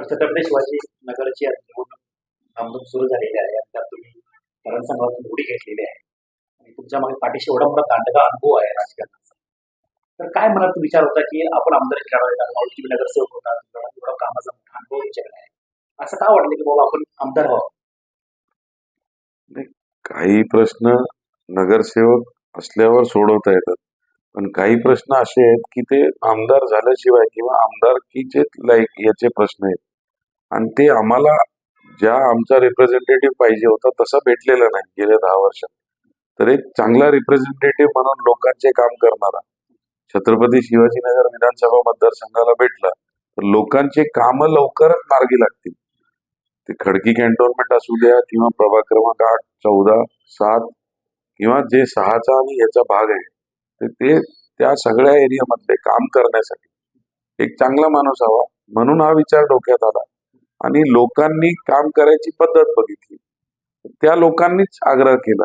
तर छत्रपती शिवाजी नगरची आज निवडणूक धामधूम सुरू झालेली आहे. आणि त्यात तुम्ही करण संघातून उडी घेतलेली आहे. आणि तुमच्या मागे पाठीशी एवढा मोठा दांडगा अनुभव आहे राजकारणाचा. तर काय मनात विचार होता की आपण आमदार लढवायला तुम्ही नगरसेवक होता तुमच्याकडे एवढा कामाचा मोठा अनुभव विचारला आहे. असं का वाटलं की बाबा आपण आमदार व्हावं? काही प्रश्न नगरसेवक असल्यावर सोडवता येतात. पण काही प्रश्न असे आहेत की ते आमदार झाल्याशिवाय किंवा आमदारकीचे लाईक याचे प्रश्न आहेत. आणि ते आम्हाला ज्या आमचा रिप्रेझेंटेटिव्ह पाहिजे होता तसा भेटलेला नाही गेल्या दहा वर्षात. तर एक चांगला रिप्रेझेंटेटिव्ह म्हणून लोकांचे काम करणारा छत्रपती शिवाजीनगर विधानसभा मतदारसंघाला भेटला तर लोकांचे कामं लवकरच मार्गी लागतील. ते खडकी कॅन्टोन्मेंट असू द्या किंवा प्रभाग क्रमांक आठ चौदा सात किंवा जे सहाचा आणि याचा भाग आहे ते त्या सगळ्या एरियामधले काम करण्यासाठी एक चांगला माणूस हवा म्हणून हा विचार डोक्यात आला. आणि लोकांनी काम करायची पद्धत बघितली. त्या लोकांनीच आग्रह केला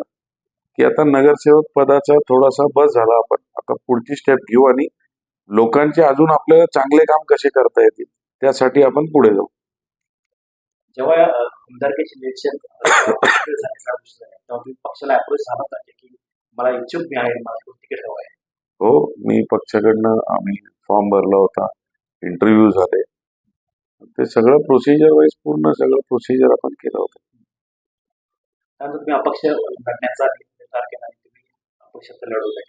की आता नगरसेवक पदाचा थोडासा बस झाला आपण आता पुढची स्टेप घेऊ आणि लोकांचे अजून आपल्याला चांगले काम कसे करता येतील त्यासाठी आपण पुढे जाऊ. जेव्हा आमदारकीचे इलेक्शन तेव्हा पक्षाला अप्रोच झाला की मला इच्छुक मी आहे मला तिकीट हवं आहे. हो मी पक्षाकडनं आम्ही फॉर्म भरला होता इंटरव्ह्यू झाले. ते सगळं प्रोसिजर वाईज पूर्ण सगळं प्रोसिजर आपण केलं होतं. त्यानंतर तुम्ही अपक्ष लढण्याचा निर्धार केला तुम्ही अपक्ष लढवलं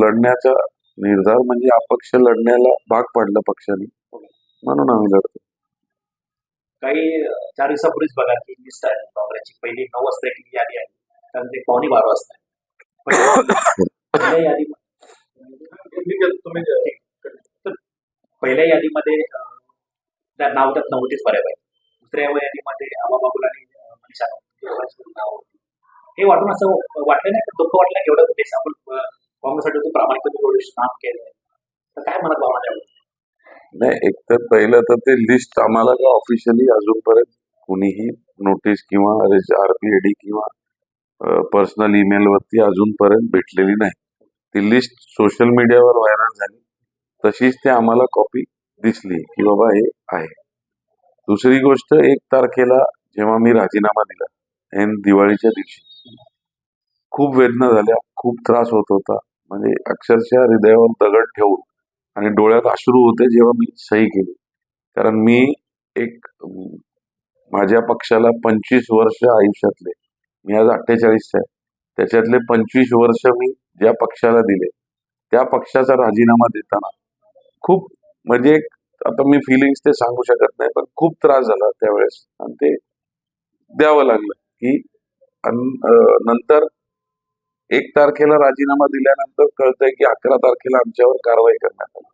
लढण्याचा निर्धार म्हणजे अपक्ष लढण्याला भाग पडलं पक्षाने. म्हणून आम्ही लढतो. काही चार दिवसापूर्वीच बघा की लिस्ट आहे. काँग्रेसची पहिली नऊ वाजता एक यादी आहे. कारण ते पावणे बारा वाजता यादी तर पहिल्या यादीमध्ये त्या नाव त्यात नव्हतीच पाहिजे दुसऱ्या यादीमध्ये आबा बाबुल आणि मनीषा नाव होती. हे वाटून असं वाटलं नाही दुःख वाटलं की एवढं देश आपण काँग्रेससाठी तू प्रामाणिकपणे काम केलं तर काय मनात भावना त्यावेळी नाही एक तर पहिलं तर ते लिस्ट आम्हाला का ऑफिशियली अजूनपर्यंत कुणीही नोटीस किंवा आरपीएडी किंवा पर्सनल ईमेल वरती अजूनपर्यंत भेटलेली नाही. ती लिस्ट सोशल मीडियावर व्हायरल झाली. तशीच ते आम्हाला कॉपी दिसली की बाबा हे आहे. दुसरी गोष्ट एक तारखेला जेव्हा मी राजीनामा दिला ऐन दिवाळीच्या दिवशी खूप वेदना झाल्या खूप त्रास होत होता. म्हणजे अक्षरशः हृदयावर दगड ठेवून आणि डोळ्यात अश्रू होते जेव्हा मी सही केली. कारण मी एक माझ्या पक्षाला पंचवीस वर्ष आयुष्यातले मी आज अठ्ठेचाळीस आहे. त्याच्यातले पंचवीस वर्ष मी ज्या पक्षाला दिले त्या पक्षाचा राजीनामा देताना खूप म्हणजे आता मी फिलिंग्स ते सांगू शकत नाही पण खूप त्रास झाला त्यावेळेस. आणि ते द्यावं लागलं की नंतर एक तारखेला राजीनामा दिल्यानंतर कळतंय की अकरा तारखेला आमच्यावर कारवाई करण्यात आली.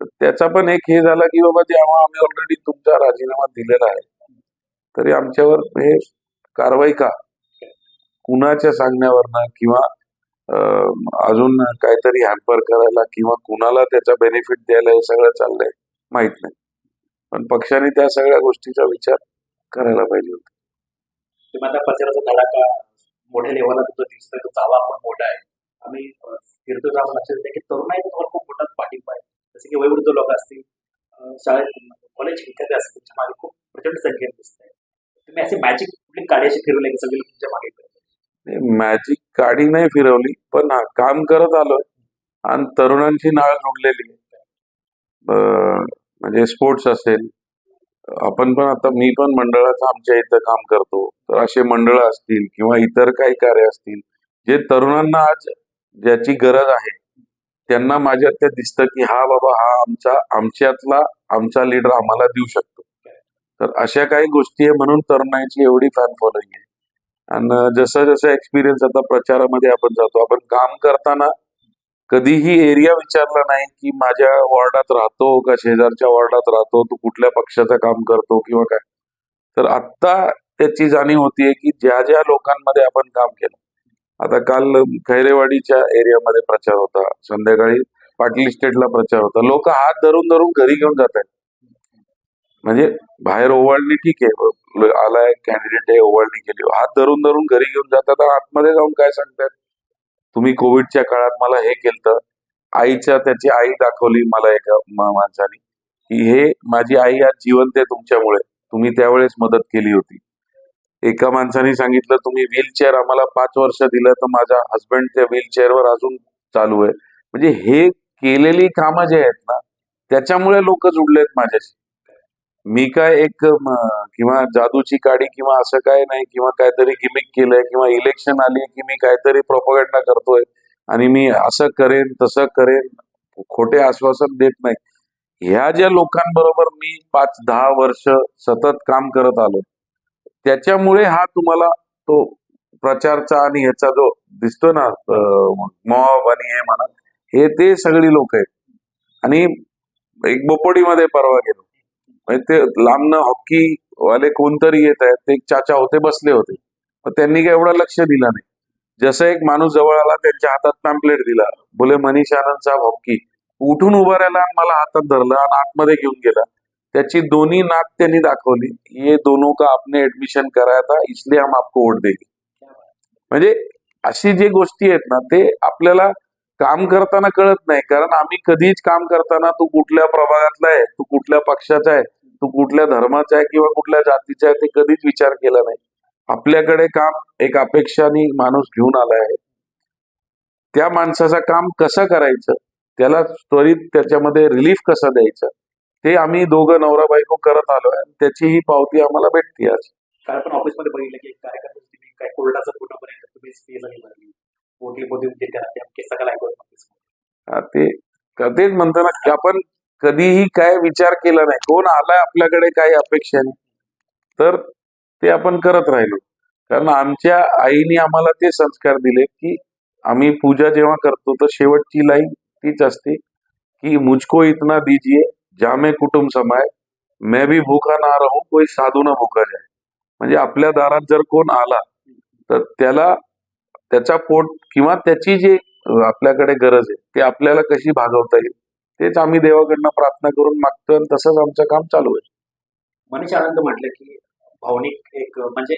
तर त्याचा पण एक हे झाला की बाबा जेव्हा आम्ही ऑलरेडी तुमचा राजीनामा दिलेला आहे तरी आमच्यावर हे कारवाई का? कुणाच्या सांगण्यावरनं किंवा अजून काहीतरी हॅम्पर करायला किंवा कुणाला त्याचा बेनिफिट द्यायला हे सगळं चाललंय माहीत नाही. पण पक्षाने त्या सगळ्या गोष्टीचा विचार करायला पाहिजे होता. आता प्रचाराचा धडाका मोठ्या लेवलला दिसतोय तो चावा पण मोठा आहे. आम्ही फिरतो लक्षात. येते की तरुणाई तुम्हाला खूप मोठा पाठिंबा आहे. जसे की वयोवृद्ध लोक असतील शाळेत कॉलेज विद्यार्थी असतील तुमच्या मागे खूप प्रचंड संख्येत दिसत आहे तुम्ही असे मॅजिक कुठली गाडी फिरवले की सगळी तुमच्या मागे फिरतात. मॅजिक गाडी नाही फिरवली पण काम करत आलोय. आणि तरुणांची नाळ जोडलेली. म्हणजे स्पोर्ट्स असेल. आपण पण आता मी पण मंडळाचं आमच्या इथं काम करतो. तर असे मंडळ असतील किंवा इतर काही कार्य असतील जे तरुणांना आज ज्याची गरज आहे त्यांना माझ्यात ते दिसतं की हा बाबा हा आमचा आमच्यातला आमचा लीडर आम्हाला देऊ शकतो. तर अशा काही गोष्टी आहे म्हणून तरुणांची एवढी फॅन फॉलोईंग आहे. आणि जसं जसं एक्सपिरियन्स आता प्रचारामध्ये आपण जातो आपण काम करताना कधीही एरिया विचारला नाही की माझ्या वॉर्डात राहतो का शेजारच्या वॉर्डात राहतो तू कुठल्या पक्षाचं काम करतो किंवा काय? तर आत्ता त्याची जाणीव होतीये की ज्या ज्या लोकांमध्ये आपण काम केलं. आता काल खैरेवाडीच्या एरियामध्ये प्रचार होता संध्याकाळी पाटील स्टेटला प्रचार होता. लोक हात धरून धरून घरी घेऊन जात आहेत म्हणजे बाहेर ओवाळली ठीक आहे आलाय कॅन्डिडेट आहे ओवाळणी केली हात धरून धरून घरी घेऊन जातात आणि आतमध्ये जाऊन काय सांगतात? तुम्ही कोविडच्या काळात मला हे केलं आईच्या त्याची आई दाखवली मला एका माणसाने की हे माझी आई आज जिवंत आहे तुमच्यामुळे. तुम्ही त्यावेळेस मदत केली होती. एका माणसाने सांगितलं तुम्ही व्हीलचेअर आम्हाला पाच वर्ष दिलं तर माझा हस्बंड त्या व्हीलचेअरवर अजून चालू आहे. म्हणजे हे केलेली कामं जे आहेत ना त्याच्यामुळे लोक जुडलेत माझ्याशी. मी काय एक किंवा जादूची काडी किंवा असं काय नाही किंवा काहीतरी गिमिक केलंय किंवा इलेक्शन आली की मी काहीतरी प्रोपोगंडा करतोय आणि मी असं करेन तसं करेन खोटे आश्वासन देत नाही. ह्या ज्या लोकांबरोबर मी पाच दहा वर्ष सतत काम करत आलो त्याच्यामुळे हा तुम्हाला तो प्रचारचा आणि ह्याचा जो दिसतो ना मॉब आणि हे म्हणा हे ते सगळी लोक आहेत. आणि एक बोपोडीमध्ये परवा गेलो. म्हणजे ते लांबनं हॉकी वाले कोणतरी येत आहेत ते एक चाचा होते बसले होते. पण त्यांनी काय एवढं लक्ष दिलं नाही. जसं एक माणूस जवळ आला त्यांच्या हातात पॅम्पलेट दिला बोले मनीष आनंद साहेब हॉकी. उठून उभा राहिला आणि मला हातात धरलं आणि आतमध्ये घेऊन गेला. त्याची दोन्ही नाक त्यांनी दाखवली. ये दोनों का आपने ऍडमिशन करायचा इसलिए हम आपको वोट देंगे म्हणजे अशी जे गोष्टी आहेत ना ते आपल्याला काम करताना कळत नाही. कारण आम्ही कधीच काम करताना तू कुठल्या प्रभागातला आहे तू कुठल्या पक्षाचा आहे तू कुठल्या धर्माचा आहे किंवा कुठल्या जातीचा आहे ते कधीच विचार केला नाही. आपल्याकडे काम एक अपेक्षाने माणूस घेऊन आला आहे. त्या माणसाचं काम कसं करायचं? त्याला त्वरित त्याच्यामध्ये रिलीफ कसं द्यायचं? ते आम्ही दोघं नवरा बायको करत आलो आहे त्याची ही पावती आम्हाला भेटते आज. पण ऑफिसमध्ये बघितलं की कार्यकर्ते कोर्टाचं तुम्ही फीज आणि भरली पोटली ते ऐकून ते तेच म्हणतो ना की आपण कधीही काय विचार केला नाही. कोण आलाय आपल्याकडे काही अपेक्षाने तर ते आपण करत राहिलो. कारण आमच्या आईने आम्हाला ते संस्कार दिले की आम्ही पूजा जेव्हा करतो तर शेवटची लाईन तीच असते की मुझको इतना दीजिए जामे कुटुंब समाय. मैं भी भूखा ना राहू कोई साधू ना भूखा जाय म्हणजे आपल्या दारात जर कोण आला तर त्याला त्याचा पोट किंवा त्याची जी आपल्याकडे गरज आहे ते आपल्याला कशी भागवता येईल? तेच आम्ही देवाकडनं प्रार्थना करून मागतो आणि तसंच आमचं काम चालू आहे. मनीष आनंद म्हटलं की भावनिक एक म्हणजे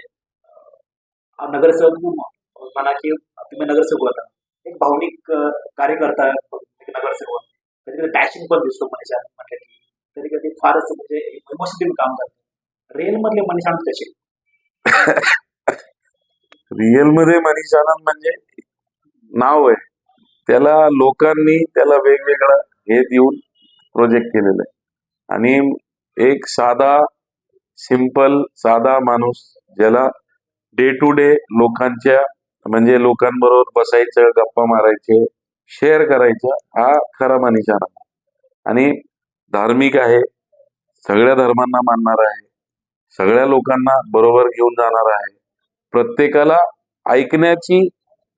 नगरसेवक म्हणा की तुम्ही नगरसेवक होता. एक भावनिक कार्यकर्ता नगरसेवक. कधी कधी डॅशिंग पण दिसतो मनीष आनंद म्हटलं की कधी कधी फारच म्हणजे इमोशनली काम करतो. रेल मधले मनीष आनंद कसे? रिअलमध्ये मनीष आनंद म्हणजे नाव आहे. त्याला लोकांनी त्याला वेगवेगळं हे देऊन प्रोजेक्ट केलेलं आहे. आणि एक साधा सिंपल साधा माणूस ज्याला डे टू डे लोकांच्या म्हणजे लोकांबरोबर बसायचं गप्पा मारायचे शेअर करायचं हा खरा मनीष आनंद आणि धार्मिक आहे सगळ्या धर्मांना मानणार आहे सगळ्या लोकांना बरोबर घेऊन जाणार आहे. प्रत्येकाला ऐकण्याची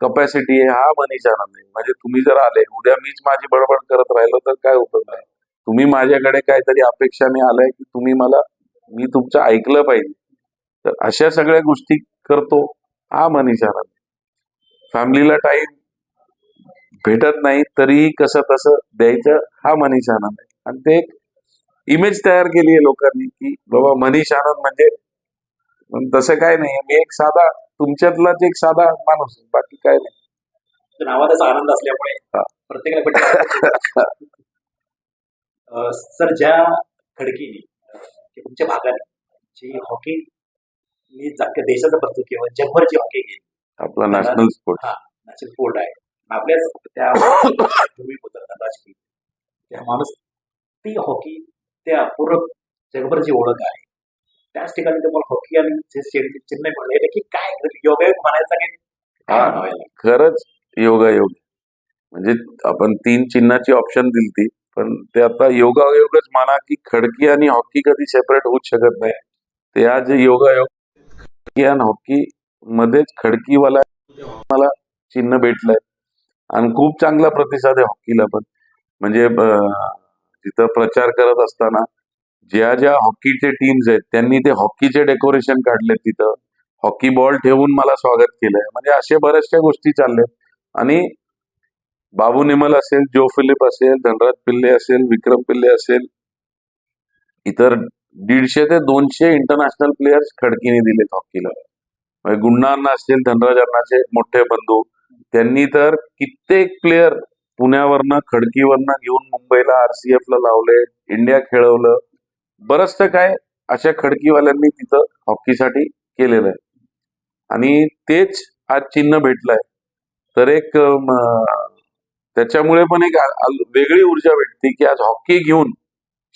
कपॅसिटी आहे हा मनीष आनंद आहे म्हणजे तुम्ही जर आले उद्या मीच माझी बडबड करत राहिलो तर काय उपयोग नाही. तुम्ही माझ्याकडे काहीतरी अपेक्षाने आलाय की तुम्ही मला मी तुमचं ऐकलं पाहिजे. तर अशा सगळ्या गोष्टी करतो हा मनीष आनंद फॅमिलीला टाइम भेटत नाही तरीही कसं तसं द्यायचं हा मनीष आनंद आहे आणि ते एक इमेज तयार केली आहे लोकांनी की बाबा मनीष आनंद म्हणजे पण तसं काय नाही. मी एक साधा तुमच्यातलाच एक साधा माणूस आहे. बाकी काय नाही. तर नावाचाच आनंद असल्यामुळे हा. प्रत्येकाला भेटत सर ज्या खडकीने तुमच्या भागाने जी हॉकी नी जा- देशाचं बघतो किंवा जगभर जी हॉकी गेम आपला नॅशनल स्पोर्ट नॅशनल फोल्ड आहे. आपल्याच त्या भूमी उतरतात राजकीय त्या माणूस ती हॉकी त्या पूर्ण जगभर जी ओळख आहे त्याच ठिकाणी तुम्हाला हॉकी आणि चेन्नई म्हणलं हे काय योगायोग म्हणायचं की हा. खरंच योगायोग म्हणजे आपण तीन चिन्हाची ऑप्शन दिलती पण ते आता योगायोगच म्हणा की खडकी आणि हॉकी कधी सेपरेट होऊच शकत नाही. ते आज योगायोग खडकी आणि हॉकी मध्येच खडकीवाला मला चिन्ह भेटलंय. आणि खूप चांगला प्रतिसाद आहे हॉकीला पण. म्हणजे तिथं प्रचार करत असताना ज्या ज्या हॉकीचे टीम्स आहेत त्यांनी ते हॉकीचे डेकोरेशन काढले तिथं. हॉकी बॉल ठेवून मला स्वागत केलंय. म्हणजे अशा बऱ्याचशा गोष्टी चालल्यात. आणि बाबू निमल असेल जो फिलिप असेल धनराज पिल्ले असेल विक्रम पिल्ले असेल इतर दीडशे ते दोनशे इंटरनॅशनल प्लेयर्स खडकीने दिलेत हॉकीला. म्हणजे गुण्णा अण्णा असतील धनराज अण्णाचे मोठे बंधू त्यांनी तर कित्येक प्लेयर पुण्यावरनं खडकीवरनं घेऊन मुंबईला आरसीएफ ला लावले इंडिया खेळवलं. बरंचसं काय अशा खडकीवाल्यांनी तिथं हॉकीसाठी केलेलं आहे. आणि तेच आज चिन्ह भेटलंय. तर एक त्याच्यामुळे पण एक वेगळी ऊर्जा भेटते की आज हॉकी घेऊन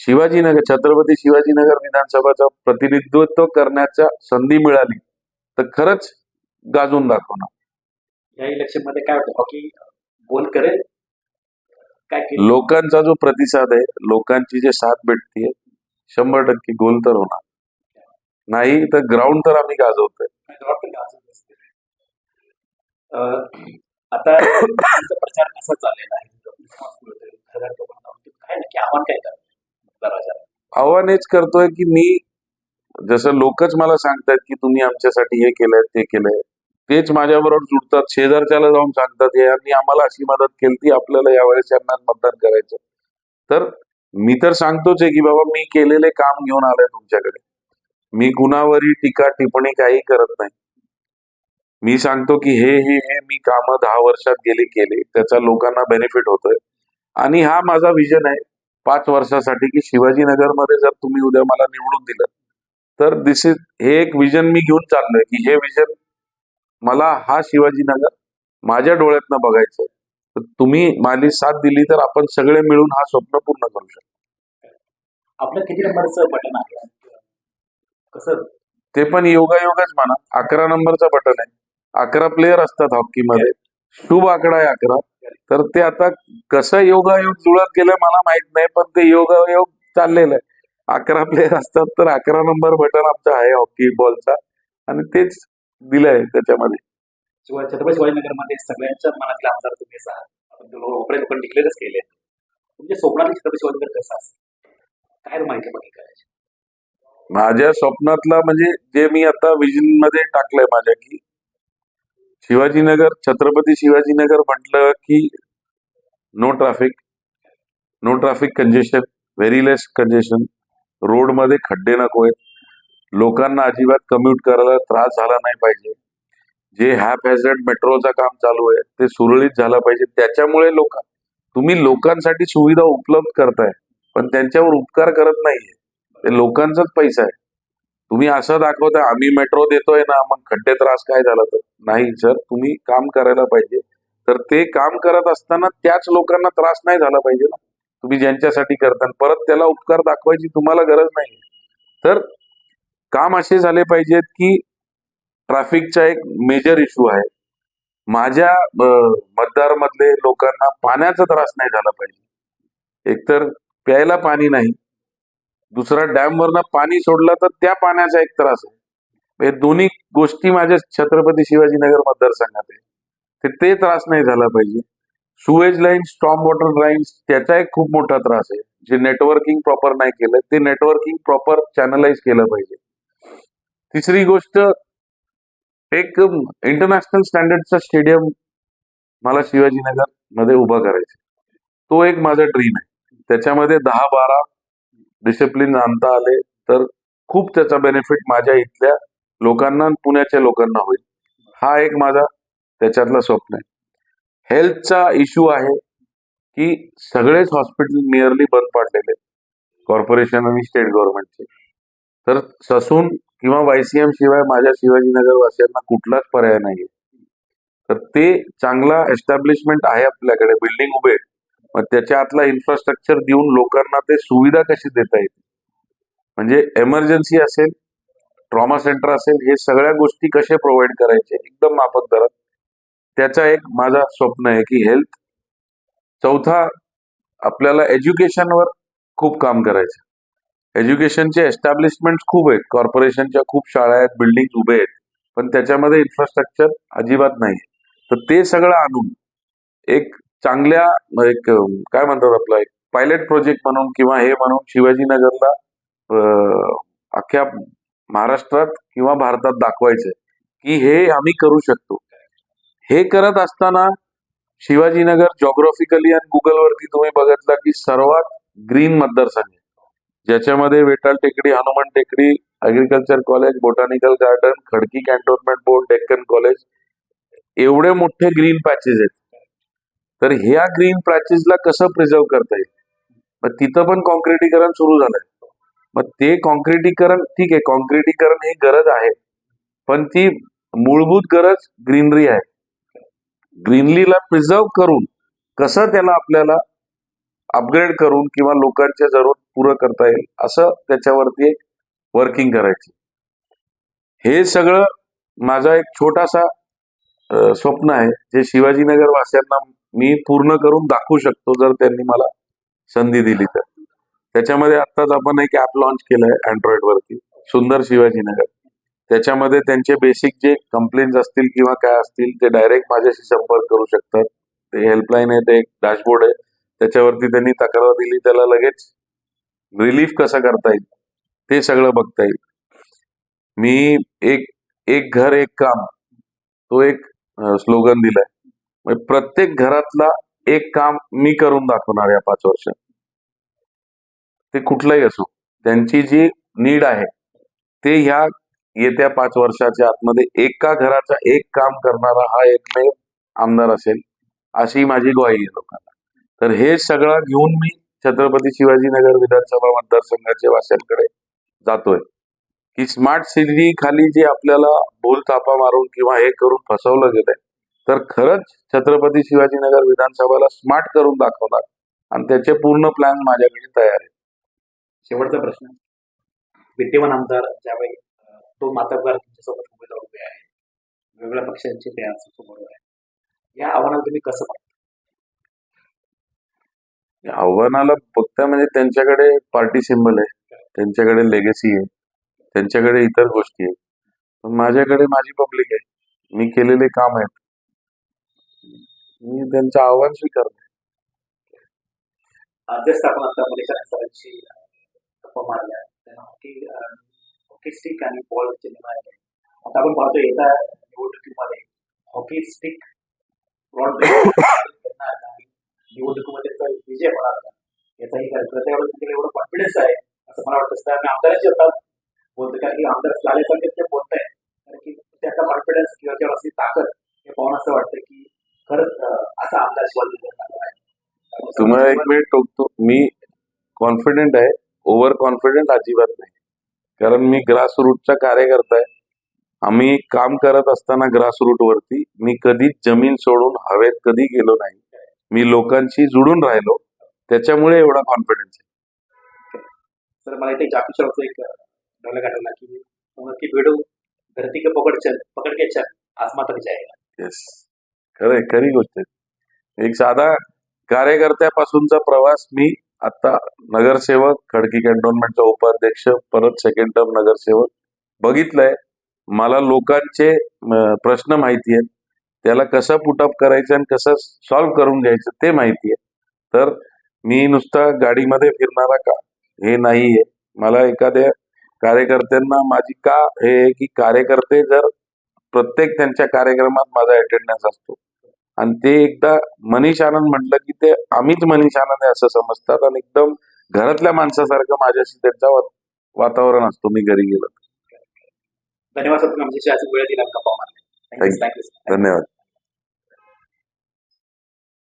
शिवाजीनगर छत्रपती शिवाजीनगर विधानसभाचं प्रतिनिधित्व करण्याच्या संधी मिळाली तर खरंच गाजून दाखवणार. या इलेक्शनमध्ये काय होतं? हॉकी गोल करेल? काय लोकांचा जो प्रतिसाद आहे लोकांची जे साथ भेटते शंभर टक्के गोल तर होणार. नाही तर ग्राउंड तर आम्ही गाजवतोय. आता प्रचार कसा चाललेला आहे? आव्हान हेच करतोय की मी जसं लोकच मला सांगतायत की तुम्ही आमच्यासाठी हे केलंय ते केलंय. तेच माझ्याबरोबर जुडतात. शेजारच्याला जाऊन सांगतात "हे यांनी आम्हाला अशी मदत केली ती आपल्याला यावेळेस यांना मतदान करायचं. तर मी तर सांगतोच आहे की बाबा मी केलेले काम घेऊन आलोय तुमच्याकडे. मी कुणावरही टीका टिप्पणी काही करत नाही. मी सांगतो की हे हे हे मी कामं दहा वर्षात गेले केले. त्याचा लोकांना बेनिफिट होतोय. आणि हा माझा विजन आहे. पाच वर्षासाठी की शिवाजीनगरमध्ये जर तुम्ही उद्या मला निवडून दिलं तर दिस इज हे एक विजन मी घेऊन चाललोय की हे विजन मला हा शिवाजीनगर माझ्या डोळ्यातनं बघायचं तर तुम्ही माझी साथ दिली तर आपण सगळे मिळून हा स्वप्न पूर्ण करू शकतो. आपलं किती नंबरचं बटन आहे? कसं? ते पण योगायोगच म्हणा. अकरा नंबरचं बटन आहे. अकरा प्लेयर असतात हॉकीमध्ये शुभ आकडा आहे अकरा. तर ते आता कसं योगायोग जुळत गेलं मला माहीत नाही पण ते योगायोग चाललेलं आहे. अकरा प्लेयर असतात तर अकरा नंबर बटन आमचा आहे हॉकी बॉलचा आणि तेच दिलंय त्याच्यामध्ये. शिवाय छत्रपती शिवाजीनगरमध्ये सगळ्यांच्या मनातील आमदार तुम्हीच आहात. आपण तो डिक्लेअरच केले तुमच्या स्वप्नातील छत्रपती शिवाजीनगर कसं असेल? काय माहिती पडली करायची? माझ्या स्वप्नातला म्हणजे जे मी आता विजनमध्ये टाकलंय माझ्या की शिवाजीनगर छत्रपती शिवाजीनगर म्हटलं की no traffic no traffic congestion very less congestion रोडमध्ये खड्डे नको आहेत लोकांना अजिबात कम्युट करायला त्रास झाला नाही पाहिजे. जे हॅप हॅझर्ड मेट्रोचं काम चालू आहे ते सुरळीत झालं पाहिजे. त्याच्यामुळे लोक तुम्ही लोकांसाठी सुविधा उपलब्ध करताय पण त्यांच्यावर उपकार करत नाहीये. ते लोकांचाच पैसा आहे. तुम्ही असं दाखवता आम्ही मेट्रो देतोय ना मग खड्डे त्रास काय झाला तर? नाही सर तुम्ही काम करायला पाहिजे. तर ते काम करत असताना त्याच लोकांना त्रास नाही झाला पाहिजे ना. तुम्ही ज्यांच्यासाठी करता परत त्याला उपकार दाखवायची तुम्हाला गरज नाही तर काम असे झाले पाहिजेत की ट्रॅफिकचा एक मेजर इश्यू आहे. माझ्या मतदार मधले लोकांना पाण्याचा त्रास नाही झाला पाहिजे. एकतर प्यायला पाणी नाही. दुसरा डॅम वरनं पाणी सोडलं तर त्या पाण्याचा एक त्रास आहे. हे दोन्ही गोष्टी माझ्या छत्रपती शिवाजीनगर मतदारसंघात आहे. ते ते त्रास नाही झाला पाहिजे. Sewage line storm water lines त्याचा एक खूप मोठा त्रास आहे. जे नेटवर्किंग प्रॉपर नाही केलं ते नेटवर्किंग प्रॉपर चॅनलाइज केलं पाहिजे. तिसरी गोष्ट एक इंटरनॅशनल स्टँडर्डचा स्टेडियम मला शिवाजीनगरमध्ये उभा करायचा तो एक माझा ड्रीम आहे. त्याच्यामध्ये दहा बारा डिसिप्लिन आणता आले तर खूप त्याचा बेनिफिट माझ्या इथल्या लोकांना पुण्याच्या लोकांना होईल. हा एक माझा त्याच्यातला स्वप्न आहे. हेल्थचा इश्यू आहे की सगळेच हॉस्पिटल नियरली बंद पाडलेले कॉर्पोरेशन आणि स्टेट गव्हर्नमेंटचे तर ससून किंवा वायसीएम शिवाय माझ्या शिवाजीनगर वासियांना कुठलाच पर्याय नाहीये. तर ते चांगला एस्टॅब्लिशमेंट आहे आपल्याकडे बिल्डिंग उभे मग त्याच्या आतला इन्फ्रास्ट्रक्चर देऊन लोकांना ते सुविधा कशी देता येतील? म्हणजे एमर्जन्सी असेल ट्रॉमा सेंटर असेल हे सगळ्या गोष्टी कसे प्रोव्हाइड करायचे? एकदम माफक दरात. त्याचा एक माझा स्वप्न आहे की हेल्थ चौथा आपल्याला एज्युकेशनवर खूप काम करायचं एज्युकेशनचे एस्टॅब्लिशमेंट खूप आहेत. कॉर्पोरेशनच्या खूप शाळा आहेत बिल्डिंग उभे आहेत. पण त्याच्यामध्ये इन्फ्रास्ट्रक्चर अजिबात नाही. तर ते सगळं आणून एक चांगल्या एक काय म्हणतात आपला एक पायलट प्रोजेक्ट म्हणून किंवा हे म्हणून शिवाजीनगरला अख्ख्या महाराष्ट्रात किंवा भारतात दाखवायचंय. की हे आम्ही करू शकतो. हे करत असताना शिवाजीनगर जॉग्राफिकली आणि गुगलवरती तुम्ही बघितला की सर्वात ग्रीन मतदारसंघ आहे. ज्याच्यामध्ये Vetal Tekdi Hanuman Tekdi agriculture college botanical garden Khadki cantonment board Deccan college एवढे मोठे ग्रीन पॅचेस आहेत. तर ह्या ग्रीन पॅचेसला कसं प्रिझर्व करता येईल? मग तिथं पण कॉन्क्रिटीकरण सुरू झालंय. मग ते कॉन्क्रिटीकरण ठीक आहे कॉन्क्रिटीकरण ही गरज आहे. पण ती मूलभूत गरज ग्रीनरी आहे. ग्रीनरीला प्रिझर्व करून कसं त्याला आपल्याला अपग्रेड करून किंवा लोकांच्या जरूर पुरं करता येईल असं त्याच्यावरती एक वर्किंग करायची. हे सगळं माझा एक छोटासा स्वप्न आहे जे शिवाजीनगर वासियांना मी पूर्ण करून दाखवू शकतो जर त्यांनी मला संधी दिली तर. त्याच्यामध्ये आत्ताच आपण एक ऍप लॉन्च केलंय अँड्रॉइड वरती सुंदर शिवाजीनगर. त्याच्यामध्ये त्यांचे बेसिक जे कंप्लेंट्स असतील किंवा काय असतील ते डायरेक्ट माझ्याशी संपर्क करू शकतात. ते हेल्पलाईन आहे ते एक डॅशबोर्ड आहे. त्याच्यावरती त्यांनी तक्रार दिली त्याला लगेच रिलीफ कसं करता येईल? ते सगळं बघता येईल. मी एक एक घर एक काम तो एक स्लोगन दिलाय. म्हणजे प्रत्येक घरातला एक काम मी करून दाखवणार या पाच वर्षात ते कुठलंही असो त्यांची जी नीड आहे ते ह्या येत्या पाच वर्षाच्या आतमध्ये एका घराचा एक काम करणारा हा एकमेव आमदार असेल अशी माझी ग्वाही आहे लोकांना. तर हे सगळं घेऊन मी छत्रपती शिवाजीनगर विधानसभा मतदारसंघाच्या वास्यांकडे जातोय. की स्मार्ट सिटी खाली जे आपल्याला बोलथापा मारून किंवा हे करून फसवलं गेलंय तर खरंच छत्रपती शिवाजीनगर विधानसभाला स्मार्ट करून दाखवणार आणि त्याचे पूर्ण प्लॅन माझ्याकडे तयार आहे शेवटचा प्रश्न. विद्यमान आमदार ज्यावेळी तो मातबगार तुमच्यासोबत उमेदवार उभे आहे. वेगवेगळ्या पक्षांचे ते समोर आहे या आव्हानाला तुम्ही कसं पाहता? आव्हानाला बघता म्हणजे त्यांच्याकडे पार्टी सिंबल आहे. त्यांच्याकडे लेगसी आहे. त्यांच्याकडे इतर गोष्टी आहेत. पण माझ्याकडे माझी पब्लिक आहे. मी केलेले काम आहेत. मी त्यांचं आव्हान स्वीकारतो अं, जस्ट आपण आता मलेशिया सरांची गप्पा मारल्या. त्यांना हॉकी स्टिक आणि बॉल सिनेमा आहे आता आपण पाहतो येत्या निवडणुकीमध्ये हॉकी स्टिक निवडणुकीमध्ये विजय होणार का याचाही एवढं कॉन्फिडन्स आहे असं मला वाटतं. तर आम्ही आमदारांचे होतात बोलतो कारण की आमदार ते बोलत कारण की त्याचा कॉन्फिडन्स किंवा असली ताकद हे पाहून असं वाटतं की खरंच असा आमदार शिवाजी आहे. तुम्हाला एक मिनिट टोकतो मी कॉन्फिडेंट आहे. ओव्हर कॉन्फिडेंट अजिबात नाही. कारण मी ग्रास रूटचा कार्यकर्ता आहे. आम्ही काम करत असताना ग्रास रूट वरती मी कधीच जमीन सोडून हवेत कधी गेलो नाही. मी लोकांशी जुडून राहिलो त्याच्यामुळे एवढा कॉन्फिडन्स आहे. सर मला इथे जाफी शॉपचं एक डोला काढला की उनकी भिडू धरती के पकड चल पकड के चल आसमा तक जाएगा येस खरंय खरी गोष्ट आहे. एक साधा कार्यकर्त्यापासूनचा प्रवास मी आता नगरसेवक खडकी कॅन्टोन्मेंटचा उपाध्यक्ष परत सेकंड टर्म नगरसेवक बघितलंय. मला लोकांचे प्रश्न माहिती आहेत. त्याला कसं पुटअप करायचं आणि कसं सॉल्व्ह करून घ्यायचं ते माहिती आहे तर मी नुसता गाडीमध्ये फिरणारा का? हे नाहीये. मला एखाद्या कार्यकर्त्यांना माझी का हे की कार्यकर्ते जर प्रत्येक त्यांच्या कार्यक्रमात माझा अटेंडन्स असतो. आणि ते एकदा मनीष आनंद म्हटलं की ते आम्हीच मनीष आनंद आहे असं समजतात आणि एकदम घरातल्या माणसासारखं माझ्याशी त्यांचा वातावरण असतो. मी घरी गेलो धन्यवाद. सर तुम्ही आमच्याशी आज वेळ दिला गप्पा मारल्या Thank you. थँक्यू धन्यवाद